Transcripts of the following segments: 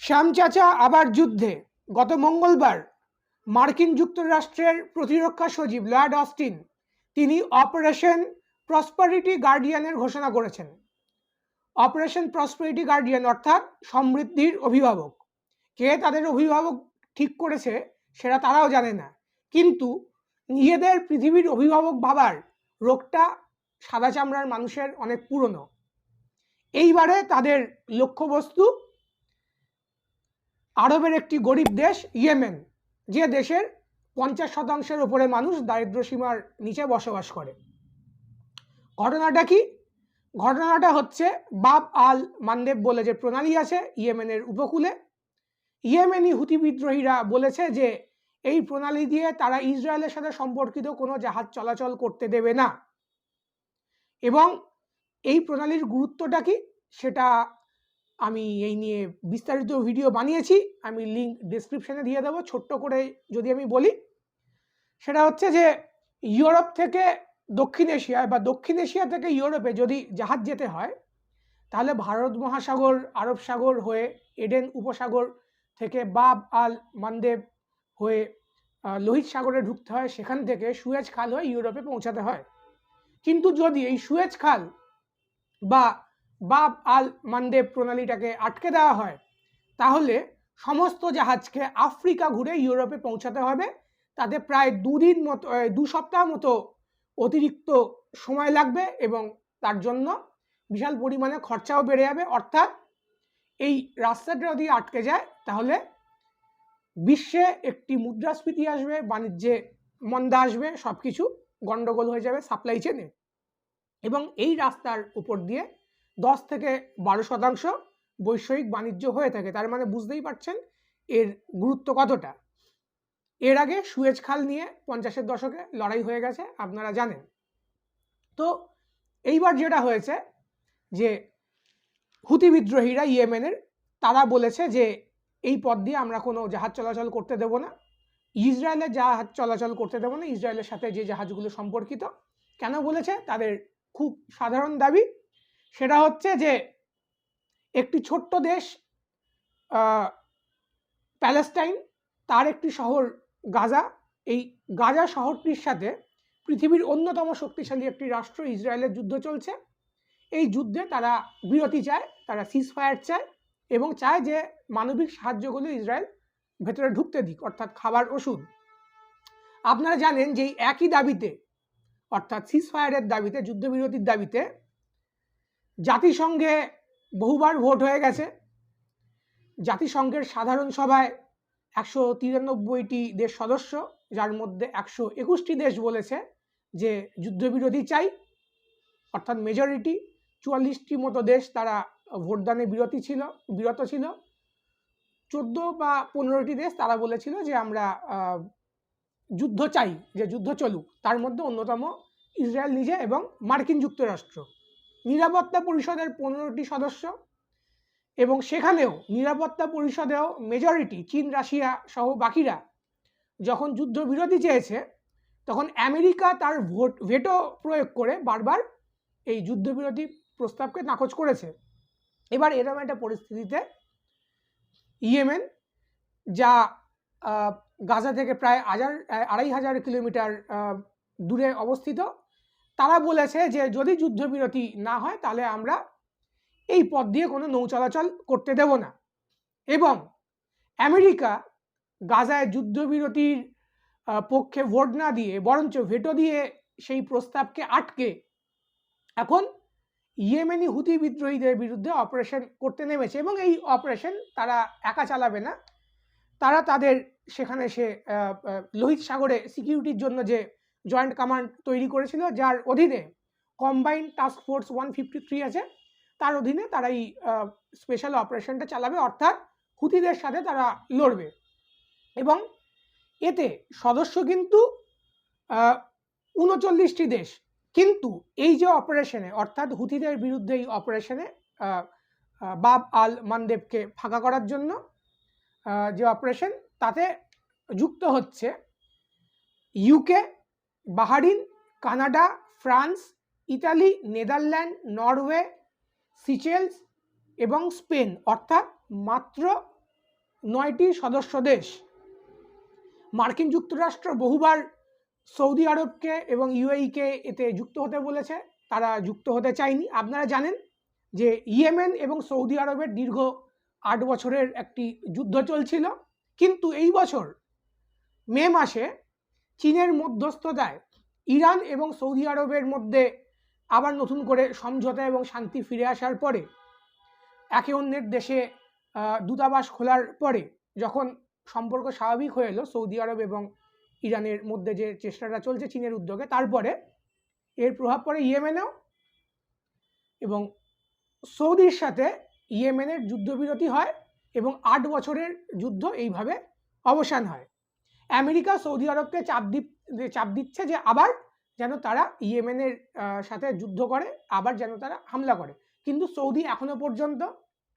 শ্যামচাচা আবার যুদ্ধে। গত মঙ্গলবার মার্কিন যুক্তরাষ্ট্রের প্রতিরক্ষা সচিব লয়েড অস্টিন তিনি অপারেশন প্রসপারিটি গার্ডিয়ানের ঘোষণা করেছেন। অপারেশন প্রসপারিটি গার্ডিয়ান অর্থাৎ সমৃদ্ধির অভিভাবক। কে তাদের অভিভাবক ঠিক করেছে সেটা তারাও জানে না। কিন্তু নিজেদের পৃথিবীর অভিভাবক ভাবার রোগটা সাদা চামড়ার মানুষের অনেক পুরনো। এইবারে তাদের লক্ষ্যবস্তু আরবের একটি গরিব দেশ, ইয়েমেন, যে দেশের পঞ্চাশ শতাংশের উপরে মানুষ দারিদ্র সীমার নিচে বসবাস করে। ঘটনাটা কি? ঘটনাটা হচ্ছে বাব আল মান্দেব বলে যে প্রণালী আছে ইয়েমেনের উপকূলে। ইয়েমেনি হুতি বিদ্রোহীরা বলেছে যে এই প্রণালী দিয়ে তারা ইসরায়েলের সাথে সম্পর্কিত কোনো জাহাজ চলাচল করতে দেবে না। এবং এই প্রণালীর গুরুত্বটা কি? সেটা আমি এই নিয়ে বিস্তারিত ভিডিও বানিয়েছি, আমি লিঙ্ক ডিসক্রিপশানে দিয়ে দেবো, ছোট্ট করে যদি আমি বলি। সেটা হচ্ছে যে, ইউরোপ থেকে দক্ষিণ এশিয়ায় বা দক্ষিণ এশিয়া থেকে ইউরোপে যদি জাহাজ যেতে হয়, তাহলে ভারত মহাসাগর, আরব সাগর হয়ে এডেন উপসাগর থেকে বাব আল মানদেব হয়ে লোহিত সাগরে ঢুকতে হয়, সেখান থেকে সুয়েজ খাল হয়ে ইউরোপে পৌঁছাতে হয়। কিন্তু যদি এই সুয়েজ খাল বা বাব আল মানদেব প্রণালীটাকে আটকে দেওয়া হয়, তাহলে সমস্ত জাহাজকে আফ্রিকা ঘুরে ইউরোপে পৌঁছাতে হবে। তাতে প্রায় দুদিন মতো দু সপ্তাহ মতো অতিরিক্ত সময় লাগবে এবং তার জন্য বিশাল পরিমাণে খরচাও বেড়ে যাবে। অর্থাৎ এই রাস্তাটা যদি আটকে যায়, তাহলে বিশ্বে একটি মুদ্রাস্ফীতি আসবে, বাণিজ্যে মন্দা আসবে সব কিছু গণ্ডগোল হয়ে যাবে সাপ্লাই চেনে এবং এই রাস্তার উপর দিয়ে দশ থেকে বারো শতাংশ বৈষয়িক বাণিজ্য হয়ে থাকে। তার মানে বুঝতেই পারছেন এর গুরুত্ব কতটা। এর আগে সুয়েজ খাল নিয়ে পঞ্চাশের দশকে লড়াই হয়ে গেছে, আপনারা জানেন। তো এইবার যেটা হয়েছে যে হুতি বিদ্রোহীরা ইয়েমেনের, তারা বলেছে যে এই পথ দিয়ে আমরা কোনো জাহাজ চলাচল করতে দেব না। ইসরায়েলের জাহাজ চলাচল করতে দেবো না, ইসরায়েলের সাথে যে জাহাজগুলো সম্পর্কিত। কেন বলেছে? তাদের খুব সাধারণ দাবি সেটা হচ্ছে যে একটি ছোট্ট দেশ প্যালেস্টাইন, তার একটি শহর গাজা। এই গাজা শহরটির সাথে পৃথিবীর অন্যতম শক্তিশালী একটি রাষ্ট্র ইসরায়েলের যুদ্ধ চলছে। এই যুদ্ধে তারা বিরতি চায়, তারা সিজ ফায়ার চায় এবং চায় যে মানবিক সাহায্যগুলো ইসরায়েল ভেতরে ঢুকতে দিক, অর্থাৎ খাবার, ওষুধ। আপনারা জানেন যে একই দাবিতে, অর্থাৎ সিজ ফায়ারের দাবিতে, যুদ্ধবিরতির দাবিতে জাতিসংঘে বহুবার ভোট হয়ে গেছে। জাতিসংঘের সাধারণ সভায় একশো তিরানব্বইটি দেশ সদস্য, যার মধ্যে একশো একুশটি দেশ বলেছে যে যুদ্ধবিরোধী চাই, অর্থাৎ মেজরিটি চুয়াল্লিশটি মতো দেশ তারা ভোটদানে বিরতি ছিল, বিরত ছিল। চোদ্দ বা পনেরোটি দেশ তারা বলেছিল যে আমরা যুদ্ধ চাই, যে যুদ্ধ চলুক। তার মধ্যে অন্যতম ইসরায়েল নিজে এবং মার্কিন যুক্তরাষ্ট্র। নিরাপত্তা পরিষদের পনেরোটি সদস্য এবং সেখানেও নিরাপত্তা পরিষদেও মেজরিটি চীন, রাশিয়া সহ বাকিরা যখন যুদ্ধবিরতি চেয়েছে, তখন আমেরিকা তার ভোট ভেটো প্রয়োগ করে বারবার এই যুদ্ধবিরতি প্রস্তাবকে নাকচ করেছে। এবার এরকম একটা পরিস্থিতিতে ইয়েমেন, যা গাজা থেকে প্রায় হাজার, আড়াই হাজার কিলোমিটার দূরে অবস্থিত তারা বলেছে যে যদি যুদ্ধবিরতি না হয়, তাহলে আমরা এই পথ দিয়ে কোনো নৌ চলাচল করতে দেব না। এবং আমেরিকা গাজায় যুদ্ধবিরতির পক্ষে ভোট না দিয়ে, বরঞ্চ ভেটো দিয়ে সেই প্রস্তাবকে আটকে এখন ইয়েমেনি হুতি বিদ্রোহীদের বিরুদ্ধে অপারেশন করতে নেমেছে। এবং এই অপারেশন তারা একা চালাবে না। তারা তাদের সেখানে সে লোহিত সাগরে সিকিউরিটির জন্য যে জয়েন্ট কমান্ড তৈরি করেছিল, যার অধীনে combine task force one fifty three আছে। তার অধীনে তারা এই স্পেশাল অপারেশনটা চালাবে, অর্থাৎ হুতিদের সাথে তারা লড়বে। এবং এতে সদস্য কিন্তু উনচল্লিশটি দেশ। কিন্তু এই যে অপারেশনে অর্থাৎ হুতিদের বিরুদ্ধে এই অপারেশনে বাব আল মানদেবকে ফাঁকা করার জন্য যে অপারেশন তাতে যুক্ত হচ্ছে UK Bahrain, Canada, France, Italy, Netherland, Norway, Seychelles এবং স্পেন, অর্থাৎ মাত্র নয়টি সদস্য দেশ। মার্কিন যুক্তরাষ্ট্র বহুবার সৌদি আরবকে এবং ইউএইকে এতে যুক্ত হতে বলেছে, তারা যুক্ত হতে চায়নি। আপনারা জানেন যে ইয়েমেন এবং সৌদি আরবের দীর্ঘ আট বছরের একটি যুদ্ধ চলছিল, কিন্তু এই বছর মে মাসে চীনের মধ্যস্থতায় ইরান এবং সৌদি আরবের মধ্যে আবার নতুন করে সমঝোতা এবং শান্তি ফিরে আসার পরে, একে অন্যের দেশে দূতাবাস খোলার পরে যখন সম্পর্ক স্বাভাবিক হয়ে এলো সৌদি আরব এবং ইরানের মধ্যে যে চেষ্টাটা চলছে চীনের উদ্যোগে, তারপরে এর প্রভাব পড়ে ইয়েমেনেও এবং সৌদির সাথে ইয়েমেনের যুদ্ধবিরতি হয় এবং আট বছরের যুদ্ধ এইভাবে অবসান হয়। আমেরিকা সৌদি আরবকে চাপ দি চাপ দিচ্ছে যে আবার যেন তারা ইয়েমেনের সাথে যুদ্ধ করে, আবার যেন তারা হামলা করে। কিন্তু সৌদি এখনও পর্যন্ত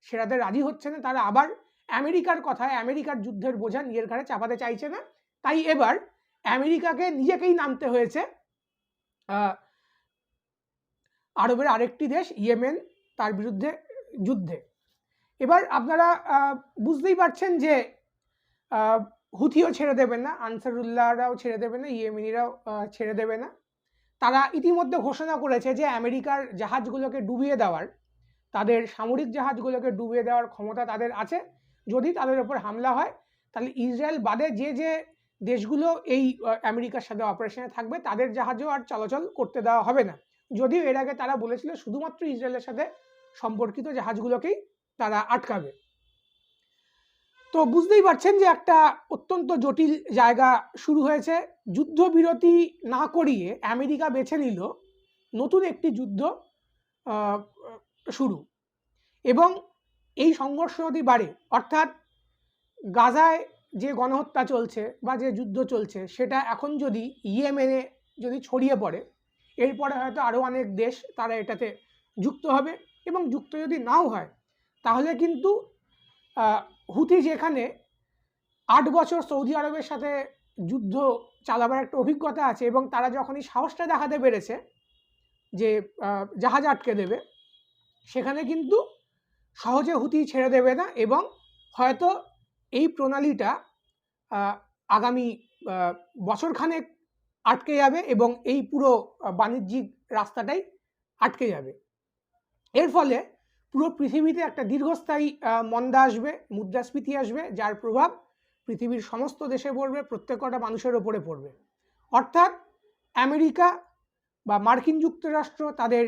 সেরাতে রাজি হচ্ছে না, তারা আবার আমেরিকার কথায় আমেরিকার যুদ্ধের বোঝা নিজের ঘাড়ে চাপাতে চাইছে না। তাই এবার আমেরিকাকে নিজেকেই নামতে হয়েছে আরবের আরেকটি দেশ ইয়েমেন, তার বিরুদ্ধে যুদ্ধে। এবার আপনারা বুঝতেই পারছেন যে হুথিও ছেড়ে দেবে না, আনসারুল্লাহরাও ছেড়ে দেবে না, ইয়েমেনিরাও ছেড়ে দেবে না। তারা ইতিমধ্যে ঘোষণা করেছে যে আমেরিকার জাহাজগুলোকে ডুবিয়ে দেওয়ার, তাদের সামরিক জাহাজগুলোকে ডুবিয়ে দেওয়ার ক্ষমতা তাদের আছে। যদি তাদের ওপর হামলা হয়, তাহলে ইসরায়েল বাদে যে যে দেশগুলো এই আমেরিকার সাথে অপারেশনে থাকবে, তাদের জাহাজও আর চলাচল করতে দেওয়া হবে না। যদিও এর আগে তারা বলেছিল শুধুমাত্র ইসরায়েলের সাথে সম্পর্কিত জাহাজগুলোকেই তারা আটকাবে। তো বুঝতেই পারছেন যে একটা অত্যন্ত জটিল জায়গা শুরু হয়েছে। যুদ্ধবিরতি না করিয়ে আমেরিকা বেছে নিল নতুন একটি যুদ্ধ শুরু। এবং এই সংঘর্ষ যদি বাড়ে, অর্থাৎ গাজায় যে গণহত্যা চলছে বা যে যুদ্ধ চলছে, সেটা এখন যদি ইয়েমেনে যদি ছড়িয়ে পড়ে, এরপরে হয়তো আরও অনেক দেশ তারা এটাতে যুক্ত হবে। এবং যুক্ত যদি নাও হয়, তাহলে কিন্তু হুথি যেখানে আট বছর সৌদি আরবের সাথে যুদ্ধ চালাবার একটা অভিজ্ঞতা আছে এবং তারা যখনই সাহসটা দেখাতে পেরেছে যে জাহাজ আটকে দেবে, সেখানে কিন্তু সহজে হুতি ছেড়ে দেবে না এবং হয়তো এই প্রণালীটা আগামী বছরখানেক আটকে যাবে এবং এই পুরো বাণিজ্যিক রাস্তাটাই আটকে যাবে। এর ফলে পুরো পৃথিবীতে একটা দীর্ঘস্থায়ী মন্দা আসবে, মুদ্রাস্ফীতি আসবে, যার প্রভাব পৃথিবীর সমস্ত দেশে পড়বে প্রত্যেকটা মানুষের ওপরে পড়বে। অর্থাৎ আমেরিকা বা মার্কিন যুক্তরাষ্ট্র তাদের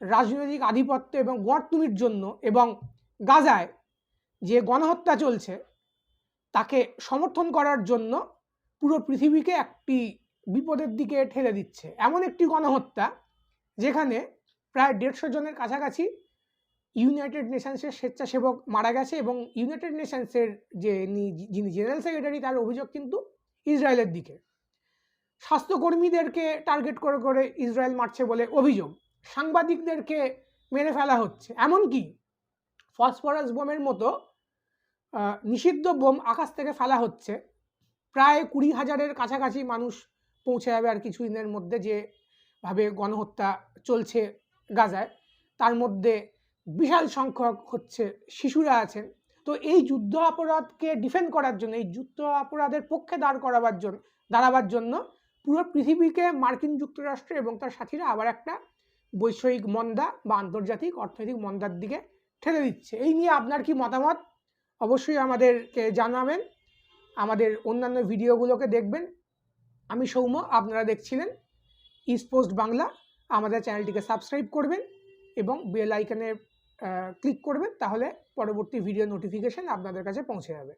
রাজনৈতিক আধিপত্য এবং গড়তুমির জন্য এবং গাজায় যে গণহত্যা চলছে, তাকে সমর্থন করার জন্য পুরো পৃথিবীকে একটি বিপদের দিকে ঠেলে দিচ্ছে। এমন একটি গণহত্যা যেখানে প্রায় দেড়শো জনের কাছাকাছি ইউনাইটেড নেশনসের স্বেচ্ছাসেবক মারা গেছে এবং ইউনাইটেড নেশনসের যে যিনি জেনারেল সেক্রেটারি তার অভিযোগ কিন্তু ইসরায়েলের দিকে। স্বাস্থ্যকর্মীদেরকে টার্গেট করে করে ইসরায়েল মারছে বলে অভিযোগ। সাংবাদিকদেরকে মেরে ফেলা হচ্ছে। এমনকি ফসফরাস বোমের মতো নিষিদ্ধ বোম আকাশ থেকে ফেলা হচ্ছে। প্রায় কুড়ি হাজারের কাছাকাছি মানুষ পৌঁছে যাবে আর কিছুদিনের মধ্যে যেভাবে গণহত্যা চলছে গাজায়। তার মধ্যে বিশাল সংখ্যক হচ্ছে শিশুরা আছেন। তো এই যুদ্ধ অপরাধকে ডিফেন্ড করার জন্য, এই যুদ্ধ অপরাধের পক্ষে দাঁড় করাবার জন্য দাঁড়াবার জন্য পুরো পৃথিবীকে মার্কিন যুক্তরাষ্ট্র এবং তার সাথীরা আবার একটা বৈষয়িক মন্দা বা আন্তর্জাতিক অর্থনৈতিক মন্দার দিকে ঠেলে দিচ্ছে। এই নিয়ে আপনার কি মতামত? অবশ্যই আমাদেরকে জানাবেন। আমাদের অন্যান্য ভিডিওগুলোকে দেখবেন। আমি সৌম্য, আপনারা দেখছিলেন ইস্ট পোস্ট বাংলা আমাদের চ্যানেলটিকে সাবস্ক্রাইব করবেন এবং বেল আইকনে ক্লিক করবেন তাহলে পরবর্তী ভিডিও নোটিফিকেশান আপনাদের কাছে পৌঁছে যাবে।